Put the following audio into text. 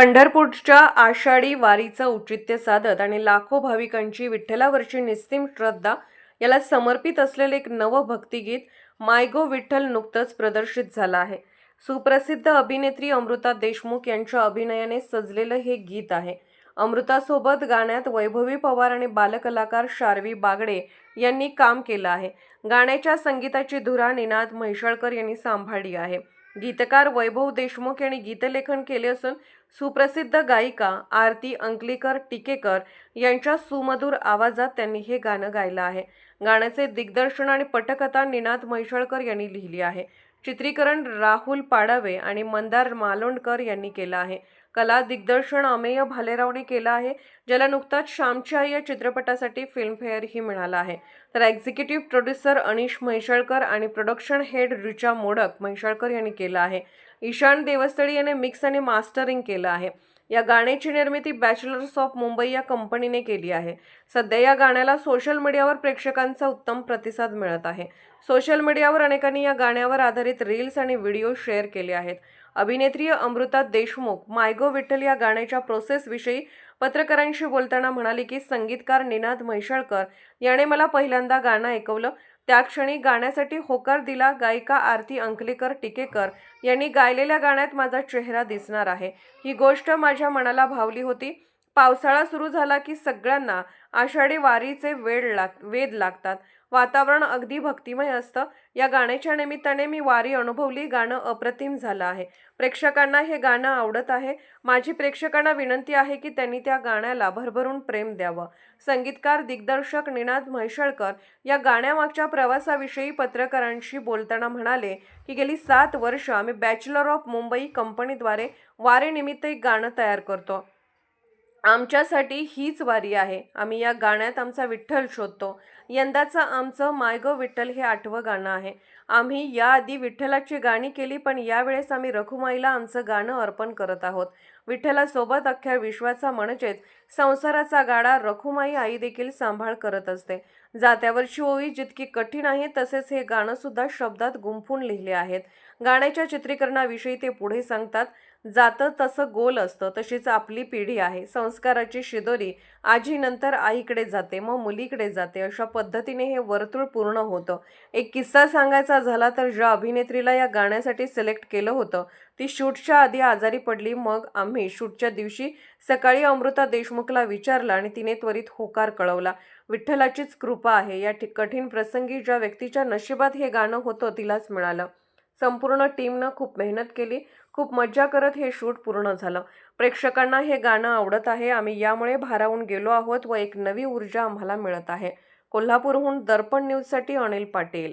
पंढरपूरच्या आषाढी वारीचं औचित्य साधत आणि लाखो भाविकांची विठ्ठलावरची निस्तीम श्रद्धा याला समर्पित असलेले एक नवं भक्तिगीत मायगो विठ्ठल नुकतंच प्रदर्शित झालं आहे. सुप्रसिद्ध अभिनेत्री अमृता देशमुख यांच्या अभिनयाने सजलेलं हे गीत आहे. अमृतासोबत गाण्यात वैभवी पवार आणि बालकलाकार शार्वी बागडे यांनी काम केलं आहे. गाण्याच्या संगीताची धुरा निनाद म्हैसाळकर यांनी सांभाळली आहे. गीतकार वैभव देशमुख यांनी गीतलेखन केले असून सुप्रसिद्ध गायिका आरती अंकलीकर टिकेकर यांच्या सुमधुर आवाजात त्यांनी हे गाणं गायलं आहे. गाण्याचे दिग्दर्शन आणि पटकथा निनाद म्हैसाळकर यांनी लिहिली आहे. चित्रीकरण राहुल पाडावे आणि मंदार मालोंडकर यांनी केलं आहे. कला दिग्दर्शन अमेय भालेरावने केलं आहे. ज्याला नुकताच श्यामची आई या चित्रपटासाठी फिल्मफेअरही मिळाला आहे. तर एक्झिक्युटिव्ह प्रोड्युसर अनिश म्हैसाळकर आणि प्रोडक्शन हेड रिचा मोडक म्हैसाळकर यांनी केलं आहे. ईशान देवस्थळी याने मिक्स आणि मास्टरिंग केलं आहे. या गाण्याची निर्मिती बॅचलर्स ऑफ मुंबई या कंपनीने केली आहे. सध्या या गाण्याला सोशल मीडियावर प्रेक्षकांचा उत्तम प्रतिसाद मिळत आहे. सोशल मीडियावर अनेकांनी या गाण्यावर आधारित रील्स आणि व्हिडिओ शेअर केले आहेत. अभिनेत्री अमृता देशमुख मायगो विठ्ठल या गाण्याच्या प्रोसेसविषयी पत्रकारांशी बोलताना म्हणाली की संगीतकार निनाद म्हैसाळकर याने मला पहिल्यांदा गाणं ऐकवलं. त्या क्षणी गाण्यासाठी होकार दिला गायिका आरती अंकलेकर टिकेकर यांनी गायलेल्या गाण्यात माझा चेहरा दिसणार आहे. ही गोष्ट माझ्या मनाला भावली होती. पावसाळा सुरू झाला की सगळ्यांना आषाढी वारीचे वेळ लाग वेध लागतात. वातावरण अगदी भक्तिमय असतं. या गाण्याच्या निमित्ताने मी वारी अनुभवली. गाणं अप्रतिम झालं आहे. प्रेक्षकांना हे गाणं आवडत आहे. माझी प्रेक्षकांना विनंती आहे की त्यांनी त्या गाण्याला भरभरून प्रेम द्यावं. संगीतकार दिग्दर्शक निनाद म्हैसळकर या गाण्यामागच्या प्रवासाविषयी पत्रकारांशी बोलताना म्हणाले की गेली सात वर्ष आम्ही बॅचलर ऑफ मुंबई कंपनीद्वारे वारीनिमित्त एक गाणं तयार करतो. आमच्यासाठी हीच वारी आहे. आम्ही या गाण्यात आमचा विठ्ठल शोधतो. यंदाचं आमचं मायगो विठ्ठल हे आठवं गाणं आहे. आम्ही याआधी विठ्ठलाची गाणी केली पण यावेळेस आम्ही रखुमाईला आमचं गाणं अर्पण करत आहोत. विठ्ठलासोबत अख्ख्या विश्वाचा म्हणजेच संसाराचा गाडा रखुमाई आई देखील सांभाळ करत असते. जात्यावरची ओळी जितकी कठीण आहे तसेच हे गाणंसुद्धा शब्दात गुंफून लिहिले आहेत. गाण्याच्या चित्रीकरणाविषयी ते पुढे सांगतात. जातं तसं गोल असतं तशीच आपली पिढी आहे. संस्काराची शिदोरी आजीनंतर आईकडे जाते मग मुलीकडे जाते. अशा पद्धतीने हे वर्तुळ पूर्ण होतं. एक किस्सा सांगायचा झाला तर ज्या अभिनेत्रीला या गाण्यासाठी सिलेक्ट केलं होतं ती शूटच्या आधी आजारी पडली. मग आम्ही शूटच्या दिवशी सकाळी अमृता देशमुखला विचारलं आणि तिने त्वरित होकार कळवला. विठ्ठलाचीच कृपा आहे. या कठीण प्रसंगी ज्या व्यक्तीच्या नशिबात हे गाणं होतं तिलाच मिळालं. संपूर्ण टीमनं खूप मेहनत केली खूप मज्जा करत हे शूट पूर्ण झालं. प्रेक्षकांना हे गाणं आवडत आहे आम्ही यामुळे भारावून गेलो आहोत व एक नवी ऊर्जा आम्हाला मिळत आहे. कोल्हापूरहून दर्पण न्यूजसाठी अनिल पाटील.